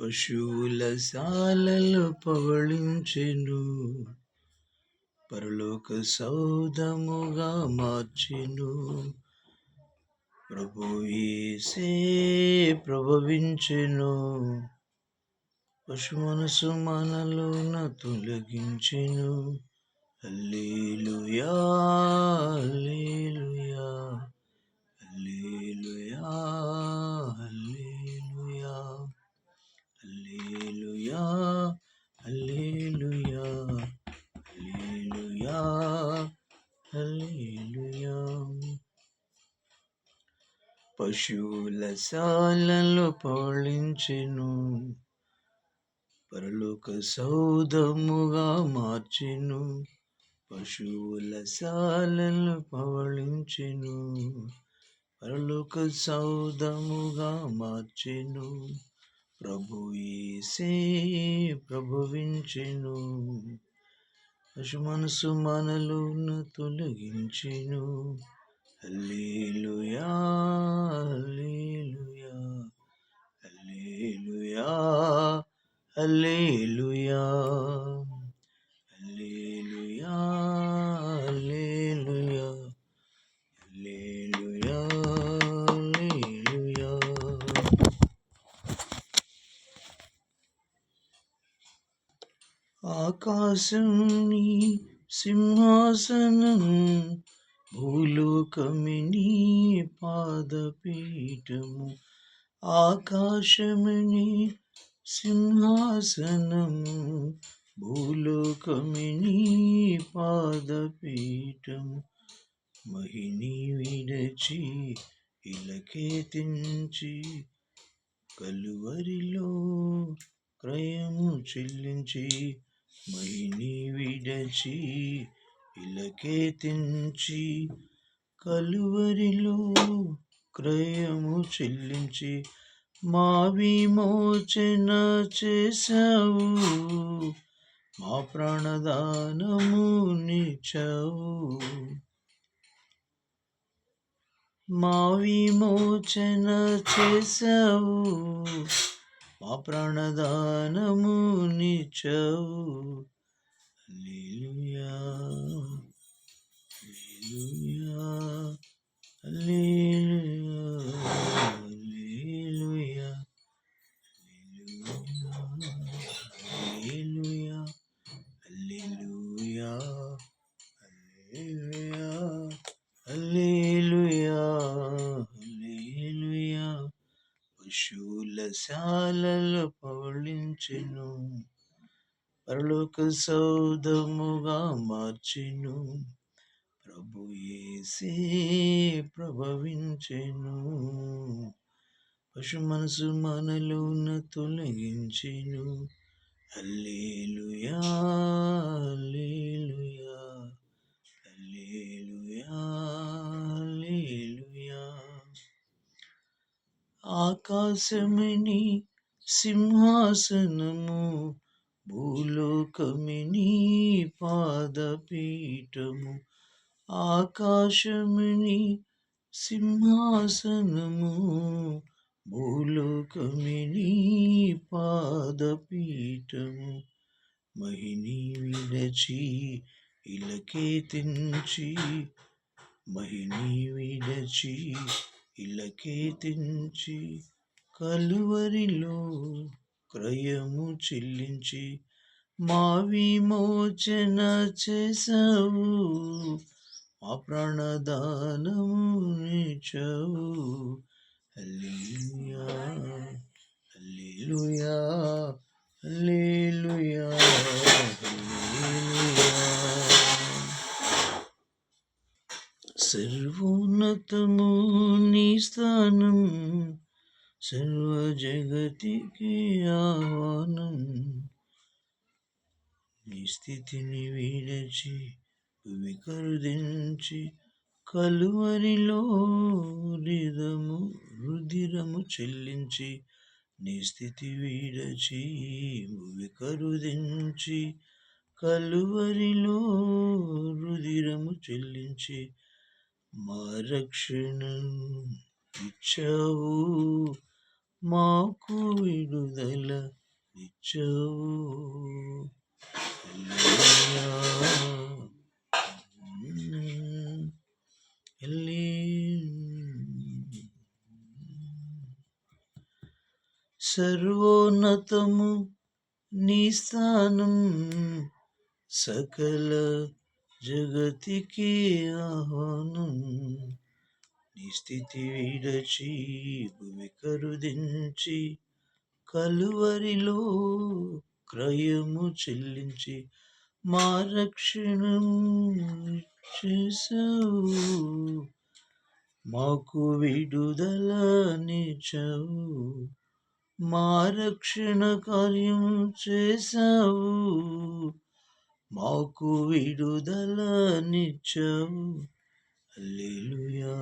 పశువుల శాలలో పవళించెను పరలోక సౌదముగా మార్చెను. ప్రభు ఈసే ప్రభవించెను పశు మనసు మనలోన తొలగించెను. Hallelujah hallelujah. పశువుల శాలలో పాలించెను. పరలోక సౌదముగా మార్చెను. పశువుల శాలలు పవళించెను పరలోక సౌదముగా మార్చెను. ప్రభు ఏసే ప్రభువించెను. పశు మనసు మనలోను తొలగించెను. Hallelujah hallelujah. హల్లేలుయా ఆకాశం నీ సింహాసనం భూలోకమిని పాదపీఠము. ఆకాశమిని సింహాసనము భూలోకమిని పాదపీఠము మహిని విడచి ఇలకేతించి కలువరిలో క్రయము చెల్లించి మహిని విడచి ఇలకేతించి కలువరిలో క్రయము చెల్లించి మా విమోచన చేసావు మా ప్రాణదానము నిచ్చావు. మా విమోచన చేసావు మా ప్రాణదానము నిచ్చావు. అల్లేలుయా అల్లేలుయా అల్లేలుయా పశువుల శాలలో పౌళించెను పరలోక సౌదముగా మార్చెను. ప్రభు ఏసే ప్రభవించెను. పశు మనసు మనలోన తొలగించెను. అల్లేలుయా అల్లేలుయా అల్లేలుయా ఆకాశమిని సింహాసనము భూలోకమిని పాదపీఠము. ఆకాశమిని సింహాసనము భూలోకమిని పాదపీఠము. మహిని విడచి ఇలకేతించి మహిని విడచి ఇలకేతించి కలువరిలో క్రయము చెల్లించి మా విమోచన చేసావు మా ప్రాణదానము నిచవు హల్లేలుయా హల్లేలుయా హల్లేలుయా. సర్వోన్నతము నీ స్థానం సర్వ జగతికి ఆహ్వానం నీ స్థితిని వీడచి వికరుదించి కలువరిలో రిదము రుదిరము చెల్లించి నీ స్థితి విడచి వికరుదించి కలువరిలో రుదిరము చెల్లించి మా రక్షణ ఇచ్చావు. మాకు విడుదల ఇచ్చావు. సర్వోన్నతము నీ స్థానం సకల జగతికి ఆహ్వానం నీ స్థితి విడచి భూమి కరుదించి కలువరిలో క్రయము చెల్లించి మా రక్షణం చేసావు మాకు విడుదల నిచవు మా రక్షణ కార్యం చేసావు మాకు విడుదల విడుదలనిచ్చావు అల్లెలుయా